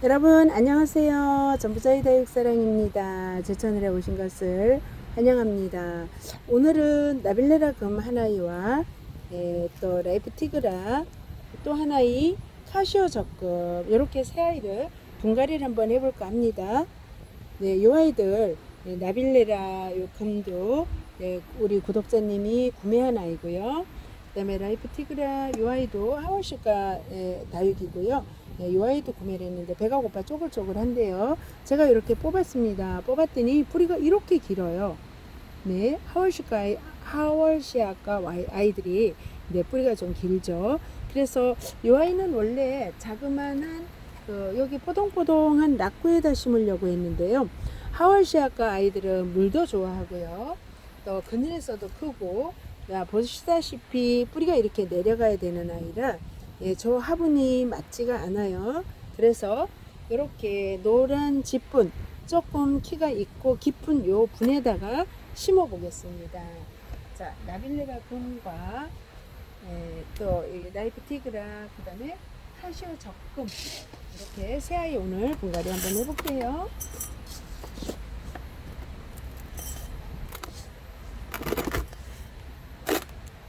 여러분 안녕하세요. 전부자의 다육사랑입니다. 제 채널에 오신 것을 환영합니다. 오늘은 나빌레라 금 하나이와 예, 또 라이프 티그라 또 하나이 카시오 적금 이렇게 세 아이를 분갈이를 한번 해볼까 합니다. 네, 요 아이들 예, 나빌레라 요 금도 예, 우리 구독자님이 구매한 아이고요. 그다음에 라이프 티그라 요 아이도 하월시가 예, 다육이고요. 네, 이 아이도 구매를 했는데 배가 고파 쪼글쪼글한데요. 제가 이렇게 뽑았습니다. 뽑았더니 뿌리가 이렇게 길어요. 네, 하월시아가 와이- 아이들이 네, 뿌리가 좀 길죠. 그래서 이 아이는 원래 자그마한 그 여기 뽀동뽀동한 낙구에다 심으려고 했는데요. 하월시아가 아이들은 물도 좋아하고요. 또 그늘에서도 크고 야, 보시다시피 뿌리가 이렇게 내려가야 되는 아이라 예, 저 화분이 맞지가 않아요. 그래서 이렇게 노란 지분 조금 키가 있고 깊은 요 분에다가 심어 보겠습니다. 자, 나빌레라 금과 예, 또이 라이프 티그라 그다음에 카시오 적금 이렇게 새 아이 오늘 분갈이 한번 해볼게요.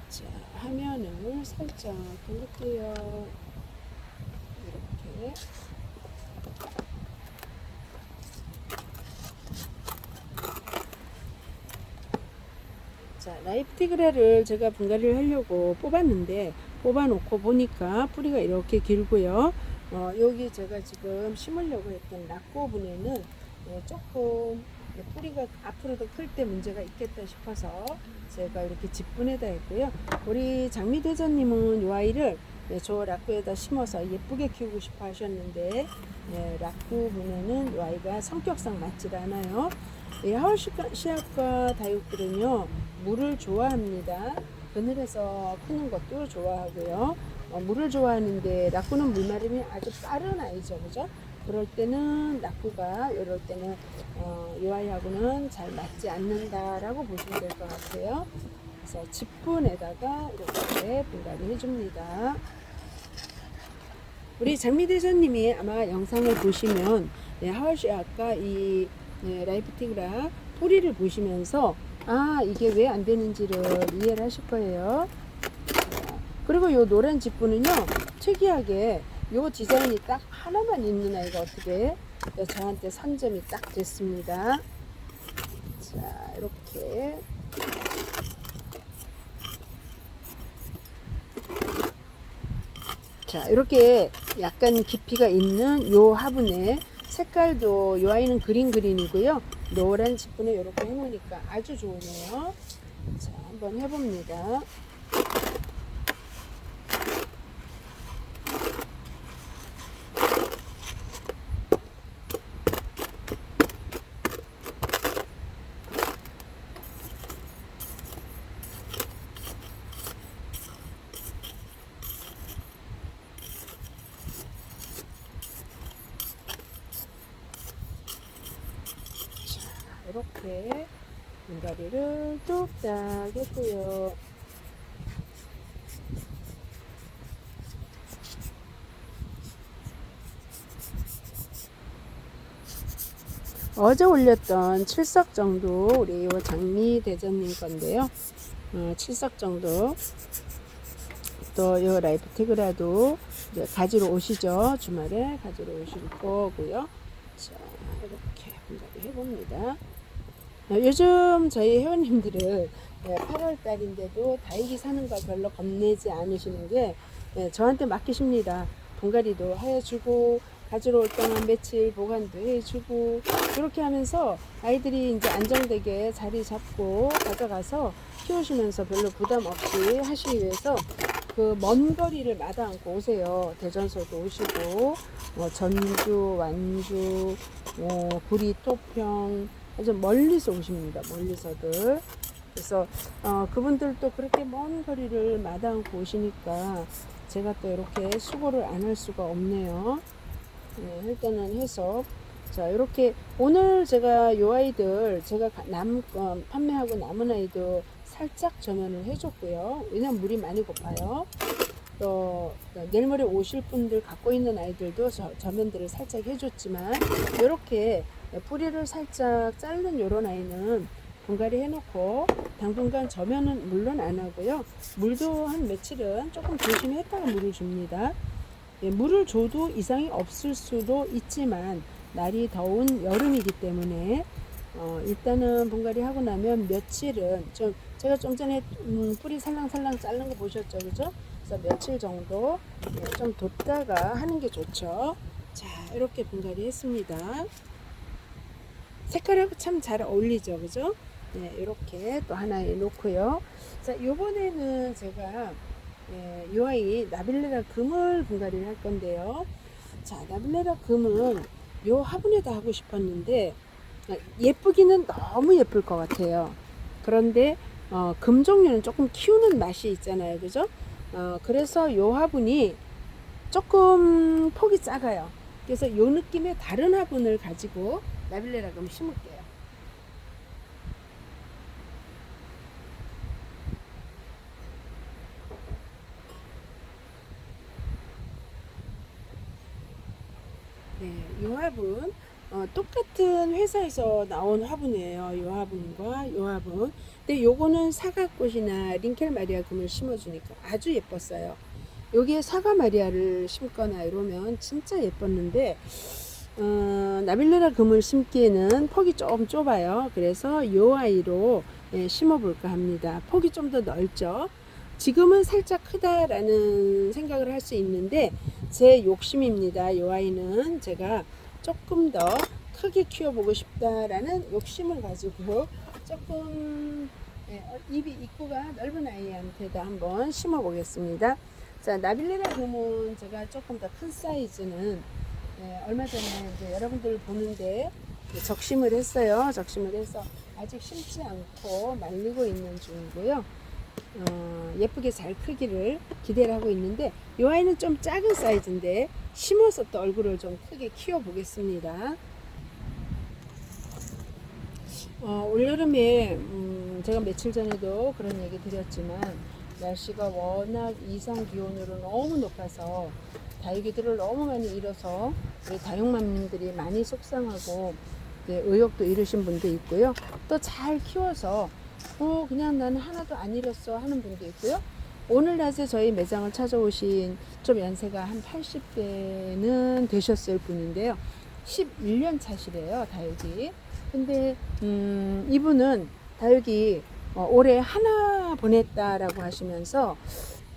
자, 화면을 살짝 돌릴게요. 이렇게. 자, 라이프 티그라를 제가 분갈이를 하려고 뽑았는데 뽑아놓고 보니까 뿌리가 이렇게 길고요. 어, 여기 제가 지금 심으려고 했던 낙고분에는 어, 조금 뿌리가 앞으로도 클 때 문제가 있겠다 싶어서 제가 이렇게 집분에다 했고요. 우리 장미대전님은 이 아이를 네, 저 락구에다 심어서 예쁘게 키우고 싶어 하셨는데 네, 락구 분에는 이 아이가 성격상 맞질 않아요. 이 하울시아과 다육들은요 물을 좋아합니다. 그늘에서 크는 것도 좋아하고요. 어, 물을 좋아하는데 락구는 물마름이 아주 빠른 아이죠, 그죠? 그럴 때는 낙구가 이럴 때는 어, 이 아이하고는 잘 맞지 않는다라고 보시면 될 것 같아요. 그래서 집분에다가 이렇게 분갈이 해줍니다. 우리 장미대전님이 아마 영상을 보시면 네, 하월씨 아까 이 네, 라이프 티그라 뿌리를 보시면서 아 이게 왜 안 되는지를 이해를 하실 거예요. 자, 그리고 요 노란 집분은요 특이하게 요 디자인이 딱 하나만 있는 아이가 어떻게 네, 저한테 선점이 딱 됐습니다. 자 이렇게. 자 이렇게 약간 깊이가 있는 요 화분에 색깔도 요 아이는 그린 그린이고요. 노란 지분에 이렇게 해놓으니까 아주 좋으네요. 자 한번 해봅니다 이렇게 분갈이를 뚝딱 했고요. 어제 올렸던 칠석 정도 우리 요 장미 대전님 건데요. 어, 칠석 정도 또 요 라이프 티그라도 이제 가지러 오시죠. 주말에 가지러 오실 거고요. 자 이렇게 분갈이 해봅니다. 어, 요즘 저희 회원님들은 8월 달인데도 다육이 사는 거 별로 겁내지 않으시는 게 예, 저한테 맡기십니다. 분갈이도 해주고 가지러 올 동안 며칠 보관도 해주고 그렇게 하면서 아이들이 이제 안정되게 자리 잡고 가져가서 키우시면서 별로 부담 없이 하시기 위해서 그 먼 거리를 마다 않고 오세요. 대전서도 오시고 뭐 전주, 완주, 뭐 구리, 토평 아주 멀리서 오십니다. 멀리서들. 그래서 어, 그분들도 그렇게 먼 거리를 마다않고 오시니까 제가 또 이렇게 수고를 안 할 수가 없네요. 네, 일단은 해서 자 이렇게 오늘 제가 요 아이들 제가 가- 남 어, 판매하고 남은 아이도 살짝 전환을 해줬고요. 왜냐면 물이 많이 고파요. 또 내일 모레 오실 분들 갖고 있는 아이들도 저, 저면들을 살짝 해줬지만 이렇게 뿌리를 살짝 자른 요런 아이는 분갈이 해놓고 당분간 저면은 물론 안 하고요. 물도 한 며칠은 조금 조심했다가 물을 줍니다. 예, 물을 줘도 이상이 없을 수도 있지만 날이 더운 여름이기 때문에 어, 일단은 분갈이 하고 나면 며칠은 좀 제가 좀 전에 음, 뿌리 살랑살랑 자른 거 보셨죠, 그죠? 그래서 며칠 정도 예, 좀 뒀다가 하는 게 좋죠. 자, 이렇게 분갈이 했습니다. 색깔하고 참 잘 어울리죠, 그죠? 네, 이렇게 또 하나에 놓고요. 자, 요번에는 제가 예, 요 아이 나빌레라 금을 분갈이를 할 건데요. 자, 나빌레라 금은 요 화분에다 하고 싶었는데 아, 예쁘기는 너무 예쁠 것 같아요. 그런데 어, 금 종류는 조금 키우는 맛이 있잖아요, 그죠? 어, 그래서 요 화분이 조금 폭이 작아요. 그래서 요 느낌의 다른 화분을 가지고 나빌레라 금 심을게요. 네, 요 화분 어, 똑같은 회사에서 나온 화분이에요. 요 화분과 요 화분. 근데 요거는 사과꽃이나 링켈 마리아 금을 심어주니까 아주 예뻤어요. 여기에 사과 마리아를 심거나 이러면 진짜 예뻤는데 어, 나빌레라 금을 심기에는 폭이 좀 좁아요. 그래서 요 아이로 예, 심어볼까 합니다. 폭이 좀 더 넓죠. 지금은 살짝 크다라는 생각을 할 수 있는데 제 욕심입니다. 요 아이는 제가 조금 더 크게 키워보고 싶다라는 욕심을 가지고 조금 예, 어, 입이 입구가 넓은 아이한테다 한번 심어보겠습니다. 자 나빌레라 금은 제가 조금 더 큰 사이즈는 예, 얼마 전에 이제 여러분들 보는데 적심을 했어요. 적심을 해서 아직 심지 않고 말리고 있는 중이고요. 어, 예쁘게 잘 크기를 기대를 하고 있는데 이 아이는 좀 작은 사이즈인데 심어서 또 얼굴을 좀 크게 키워 보겠습니다. 어, 올여름에 음, 제가 며칠 전에도 그런 얘기 드렸지만 날씨가 워낙 이상 기온으로 너무 높아서 다육이들을 너무 많이 잃어서 우리 다육맘님들이 많이 속상하고 네, 의욕도 잃으신 분도 있고요. 또 잘 키워서 어 그냥 나는 하나도 안 잃었어 하는 분도 있고요. 오늘 낮에 저희 매장을 찾아오신 좀 연세가 한 80대는 되셨을 분인데요. 11년 차시래요, 다육이. 근데 음, 이분은 다육이 어, 올해 하나 보냈다라고 하시면서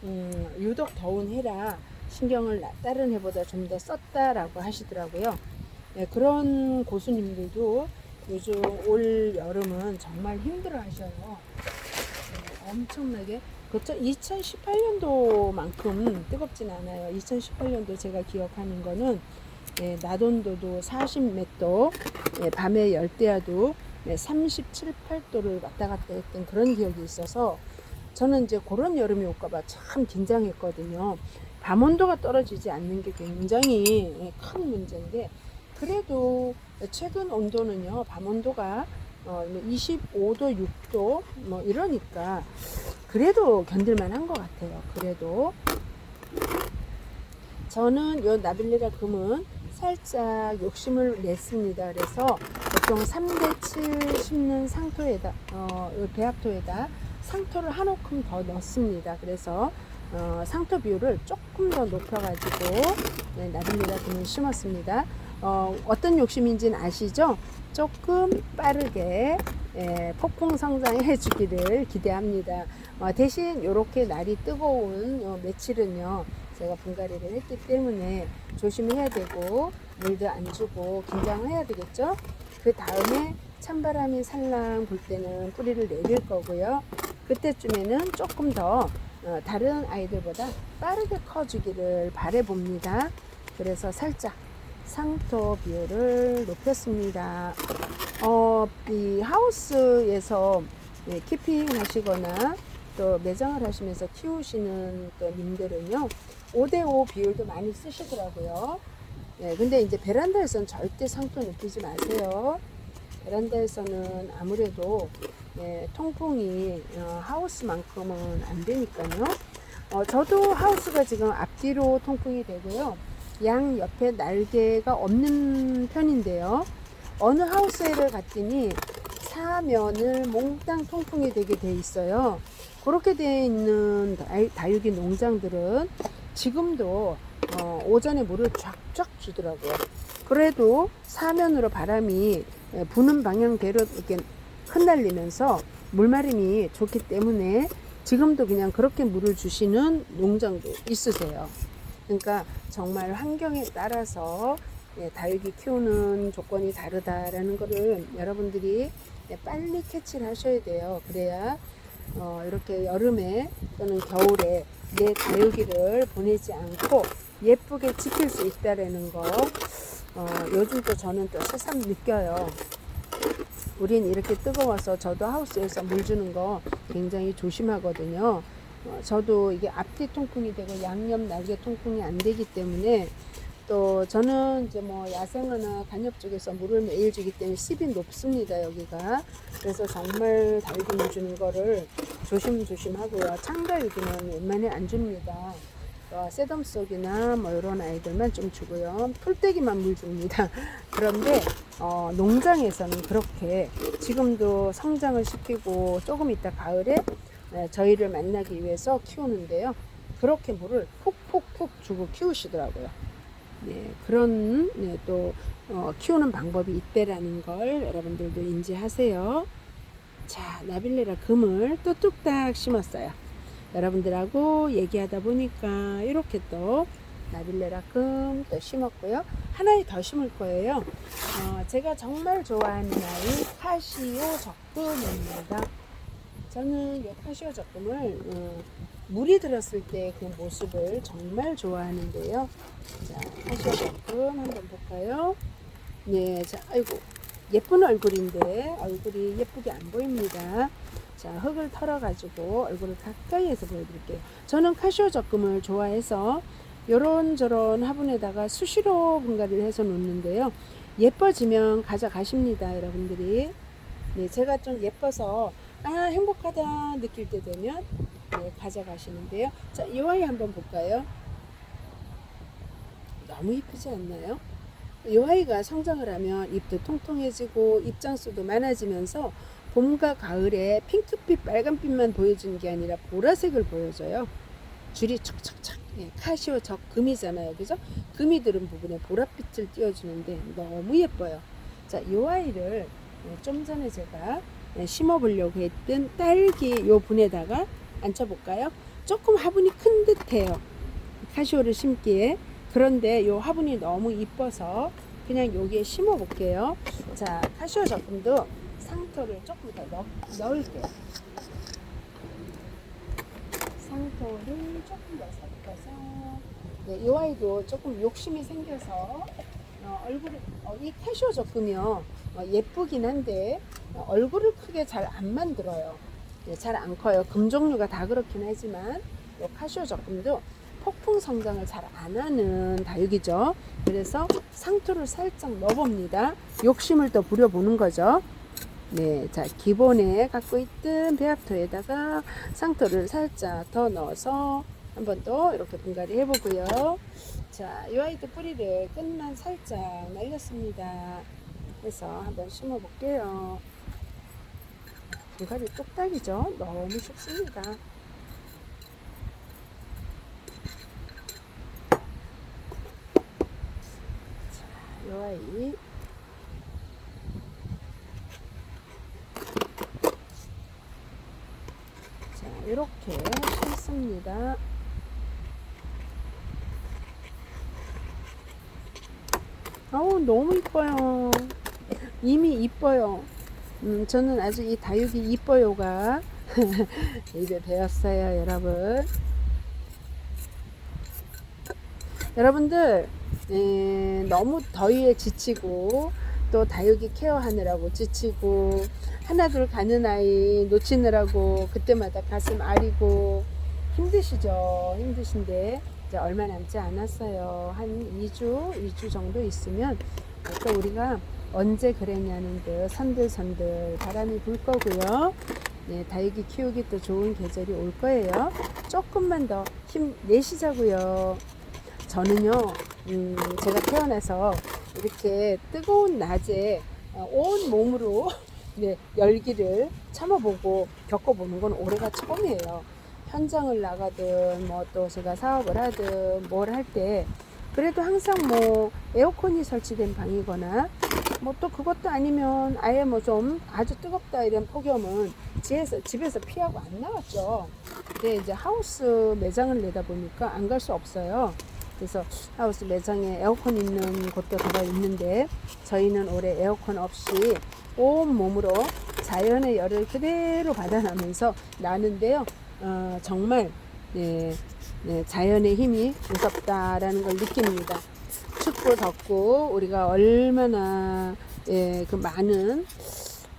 음, 유독 더운 해라 신경을 나- 다른 해보다 좀 더 썼다라고 하시더라고요. 네, 그런 고수님들도 요즘 올 여름은 정말 힘들어 하셔요. 네, 엄청나게. 그렇죠. 2018년도만큼 뜨겁진 않아요. 2018년도 제가 기억하는 거는 예, 나돈도도 40몇 도, 예, 밤에 열대야도 네, 37, 8도를 왔다 갔다 했던 그런 기억이 있어서 저는 이제 그런 여름이 올까봐 참 긴장했거든요. 밤 온도가 떨어지지 않는 게 굉장히 예, 큰 문제인데 그래도 최근 온도는요 밤 온도가 어, 25도, 6도 뭐 이러니까 그래도 견딜만한 것 같아요. 그래도 저는 요 나빌레라 금은 살짝 욕심을 냈습니다. 그래서 보통 3대7 심는 상토에다 어, 요 배합토에다 상토를 한 오큼 더 넣습니다. 그래서 어, 상토 비율을 조금 더 높여가지고 네, 나빌레라 금을 심었습니다. 어, 어떤 욕심인지는 아시죠? 조금 빠르게 예, 폭풍 성장해 주기를 기대합니다. 어, 대신 이렇게 날이 뜨거운 요 며칠은요, 제가 분갈이를 했기 때문에 조심해야 되고, 물도 안 주고, 긴장을 해야 되겠죠? 그 다음에 찬바람이 살랑 불 때는 뿌리를 내릴 거고요. 그때쯤에는 조금 더 어, 다른 아이들보다 빠르게 커주기를 바래봅니다. 그래서 살짝 상토 비율을 높였습니다. 어, 이 하우스에서 예, 키핑 하시거나 또 매장을 하시면서 키우시는 또 님들은요, 5대5 비율도 많이 쓰시더라고요. 예, 근데 이제 베란다에서는 절대 상토 높이지 마세요. 베란다에서는 아무래도 예, 통풍이 어, 하우스만큼은 안 되니까요. 어, 저도 하우스가 지금 앞뒤로 통풍이 되고요. 양 옆에 날개가 없는 편인데요. 어느 하우스에를 갔더니 사면을 몽땅 통풍이 되게 돼 있어요. 그렇게 되어 있는 다- 다육이 농장들은 지금도 어, 오전에 물을 쫙쫙 주더라고요. 그래도 사면으로 바람이 예, 부는 방향대로 이렇게 흩날리면서 물마름이 좋기 때문에 지금도 그냥 그렇게 물을 주시는 농장도 있으세요. 그러니까 정말 환경에 따라서 예, 다육이 키우는 조건이 다르다라는 거를 여러분들이 예, 빨리 캐치를 하셔야 돼요. 그래야 어, 이렇게 여름에 또는 겨울에 내 다육이를 보내지 않고 예쁘게 지킬 수 있다라는 거 어, 요즘 또 저는 또 새삼 느껴요. 우린 이렇게 뜨거워서 저도 하우스에서 물 주는 거 굉장히 조심하거든요. 어, 저도 이게 앞뒤 통풍이 되고 양옆 날개 통풍이 안 되기 때문에 또 저는 이제 뭐 야생화나 간엽 쪽에서 물을 매일 주기 때문에 습이 높습니다 여기가 그래서 정말 달고 물 주는 거를 조심조심 하고요 창가육이는 웬만히 안 줍니다 어, 새덤 속이나 뭐 이런 아이들만 좀 주고요 풀떼기만 물 줍니다 그런데 어, 농장에서는 그렇게 지금도 성장을 시키고 조금 있다 가을에 네, 저희를 만나기 위해서 키우는데요 그렇게 물을 푹푹푹 주고 키우시더라고요 네, 그런 네, 또 어, 키우는 방법이 있대라는 걸 여러분들도 인지하세요. 자, 나빌레라 금을 또 뚝딱 심었어요. 여러분들하고 얘기하다 보니까 이렇게 또 나빌레라 금 또 심었고요. 하나에 더 심을 거예요. 어, 제가 정말 좋아하는 아이 카시오 적금입니다. 저는 이 카시오 적금을 어, 물이 들었을 때 그 모습을 정말 좋아하는데요. 자, 카시오 적금 한번 볼까요? 네, 자, 아이고 예쁜 얼굴인데 얼굴이 예쁘게 안 보입니다. 자, 흙을 털어가지고 얼굴을 가까이에서 보여드릴게요. 저는 카시오 적금을 좋아해서 요런저런 화분에다가 수시로 분갈이를 해서 놓는데요. 예뻐지면 가져가십니다, 여러분들이. 네, 제가 좀 예뻐서 아 행복하다 느낄 때 되면 네, 가져가시는데요. 자, 이 아이 한번 볼까요? 너무 이쁘지 않나요? 이 아이가 성장을 하면 잎도 통통해지고 잎장수도 많아지면서 봄과 가을에 핑크빛, 빨간빛만 보여주는 게 아니라 보라색을 보여줘요. 줄이 척척척 예, 카시오 적 금이잖아요, 그죠? 금이 들은 부분에 보랏빛을 띄워주는데 너무 예뻐요. 자, 이 아이를 예, 좀 전에 제가 예, 심어보려고 했던 딸기 요 분에다가 앉혀볼까요? 조금 화분이 큰 듯해요. 카시오를 심기에. 그런데 요 화분이 너무 이뻐서 그냥 여기에 심어 볼게요. 자, 카시오 적금도 상토를 조금 더 넣, 넣을게요. 상토를 조금 더 섞어서 네, 이 아이도 조금 욕심이 생겨서 어, 얼굴이 어, 이 카시오 적금이요 어, 예쁘긴 한데 어, 얼굴을 크게 잘 안 만들어요. 네, 잘안 커요. 금 종류가 다 그렇긴 하지만 이 카시오 적금도 폭풍 성장을 잘 안 하는 다육이죠. 그래서 상토를 살짝 넣어봅니다. 욕심을 또 부려보는 거죠. 네, 자 기본에 갖고 있던 배합토에다가 상토를 살짝 더 넣어서 한 번 더 이렇게 분갈이 해보고요. 자, 이 아이도 뿌리를 끝만 살짝 날렸습니다. 그래서 한번 심어볼게요. 분갈이 뚝딱이죠. 너무 쉽습니다. 자, 이 아이 자, 이렇게 심습니다. 아우, 너무 이뻐요. 이미 이뻐요. 음, 저는 아주 이 다육이 이뻐요가 입에 배웠어요, 여러분. 여러분들, 에, 너무 더위에 지치고, 또 다육이 케어하느라고 지치고, 하나둘 가는 아이 놓치느라고 그때마다 가슴 아리고 힘드시죠? 힘드신데 이제 얼마 남지 않았어요. 한 2주, 2주 정도 있으면 또 우리가 언제 그랬냐는 듯 선들선들 바람이 불 거고요. 네, 다육이 키우기 또 좋은 계절이 올 거예요. 조금만 더 힘내시자고요. 저는요, 음, 제가 태어나서 이렇게 뜨거운 낮에 어, 온 몸으로 네, 열기를 참아보고 겪어보는 건 올해가 처음이에요. 현장을 나가든 뭐 또 제가 사업을 하든 뭘 할 때 그래도 항상 뭐 에어컨이 설치된 방이거나 뭐 또 그것도 아니면 아예 뭐 좀 아주 뜨겁다 이런 폭염은 집에서 집에서 피하고 안 나왔죠. 근데 이제 하우스 매장을 내다 보니까 안 갈 수 없어요. 그래서 하우스 매장에 에어컨 있는 곳도 들어 있는데 저희는 올해 에어컨 없이 온 몸으로 자연의 열을 그대로 받아나면서 나는데요. 어, 정말 네, 네, 자연의 힘이 무섭다라는 걸 느낍니다. 춥고 덥고 우리가 얼마나 예, 그 많은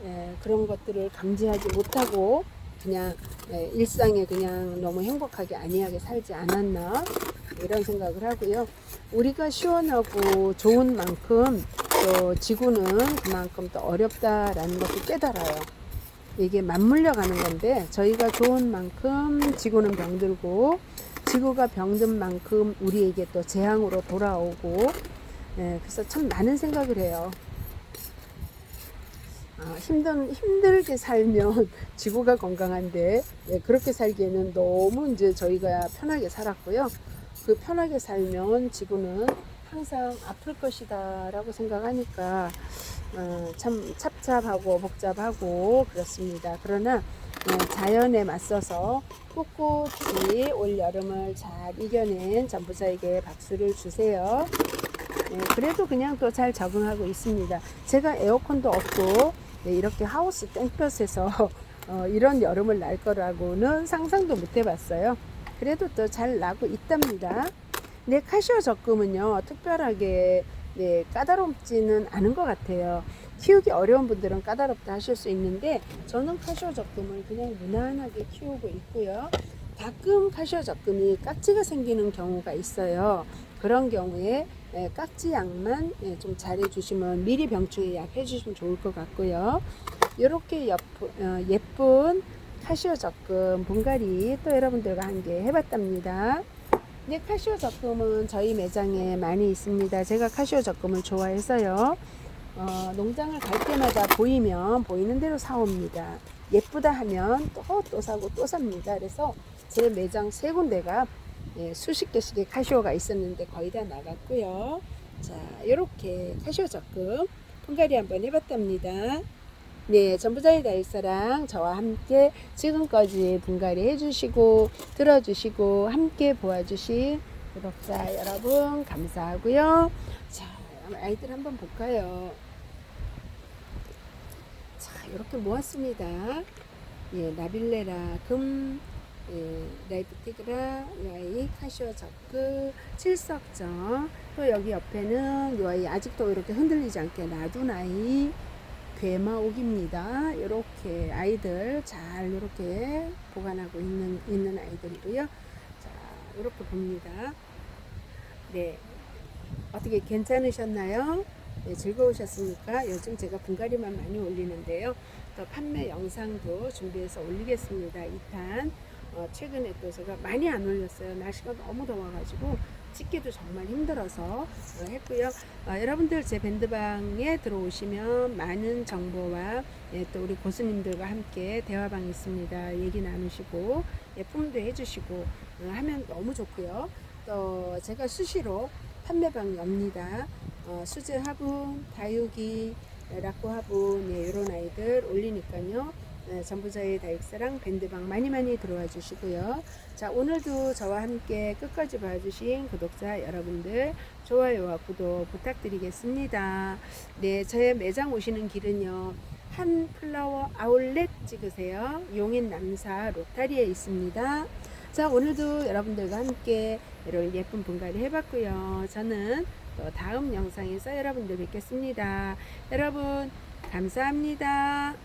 예, 그런 것들을 감지하지 못하고 그냥 예, 일상에 그냥 너무 행복하게 안이하게 살지 않았나 이런 생각을 하고요. 우리가 시원하고 좋은 만큼 또 지구는 그만큼 또 어렵다라는 것도 깨달아요. 이게 맞물려 가는 건데 저희가 좋은 만큼 지구는 병들고 지구가 병든 만큼 우리에게 또 재앙으로 돌아오고 예, 그래서 참 많은 생각을 해요. 아, 힘든 힘들게 살면 지구가 건강한데 예, 그렇게 살기에는 너무 이제 저희가 편하게 살았고요. 그 편하게 살면 지구는 항상 아플 것이다라고 생각하니까 어, 참 찹찹하고 복잡하고 그렇습니다. 그러나 어, 자연에 맞서서 꿋꿋이 올 여름을 잘 이겨낸 전부자에게 박수를 주세요. 네, 그래도 그냥 또 잘 적응하고 있습니다. 제가 에어컨도 없고 네, 이렇게 하우스 땡볕에서 어, 이런 여름을 날 거라고는 상상도 못 해봤어요. 그래도 또 잘 나고 있답니다. 네, 카시오 적금은요, 특별하게 네, 까다롭지는 않은 것 같아요. 키우기 어려운 분들은 까다롭다 하실 수 있는데, 저는 카시오 적금을 그냥 무난하게 키우고 있고요. 가끔 카시오 적금이 깍지가 생기는 경우가 있어요. 그런 경우에 예, 깍지 약만 예, 좀 잘해 주시면 미리 병충해 약 해주시면 좋을 것 같고요. 이렇게 어, 예쁜 카시오 적금 분갈이 또 여러분들과 함께 해봤답니다. 네, 카시오 적금은 저희 매장에 많이 있습니다. 제가 카시오 적금을 좋아해서요. 어, 농장을 갈 때마다 보이면 보이는 대로 사옵니다. 예쁘다 하면 또또 사고 또 삽니다. 그래서 제 매장 세 군데가 예, 수십 개씩의 카시오가 있었는데 거의 다 나갔고요. 자, 이렇게 카시오 적금 분갈이 한번 해봤답니다. 네, 전부자의 다일사랑 저와 함께 지금까지 분갈이 해주시고 들어주시고 함께 보아주신 구독자 여러분 감사하고요. 자, 아이들 한번 볼까요? 자, 이렇게 모았습니다. 예, 나빌레라 금, 예, 라이프 티그라, 이 아이 카시오 적그, 칠석정, 또 여기 옆에는 이 아이 아직도 이렇게 흔들리지 않게 놔둔 아이, 괴마옥입니다. 이렇게 아이들 잘 이렇게 보관하고 있는 있는 아이들이고요. 자, 이렇게 봅니다. 네, 어떻게 괜찮으셨나요? 네, 즐거우셨습니까? 요즘 제가 분갈이만 많이 올리는데요. 또 판매 영상도 준비해서 올리겠습니다. 2탄. 어, 최근에 또 제가 많이 안 올렸어요. 날씨가 너무 더워가지고 찍기도 정말 힘들어서 어, 했고요. 어, 여러분들 제 밴드방에 들어오시면 많은 정보와 예, 또 우리 고수님들과 함께 대화방이 있습니다. 얘기 나누시고 예 품도 해주시고 어, 하면 너무 좋고요. 또 제가 수시로 판매방 엽니다. 어, 수제 화분, 다육이, 라꾸 화분 예, 이런 아이들 올리니까요. 네, 전부자의 다육사랑 밴드방 많이 많이 들어와 주시고요. 자, 오늘도 저와 함께 끝까지 봐주신 구독자 여러분들 좋아요와 구독 부탁드리겠습니다. 네, 저의 매장 오시는 길은요. 한 플라워 아울렛 찍으세요. 용인 남사 로타리에 있습니다. 자, 오늘도 여러분들과 함께 이런 예쁜 분갈이 해봤고요. 저는 또 다음 영상에서 여러분들 뵙겠습니다. 여러분, 감사합니다.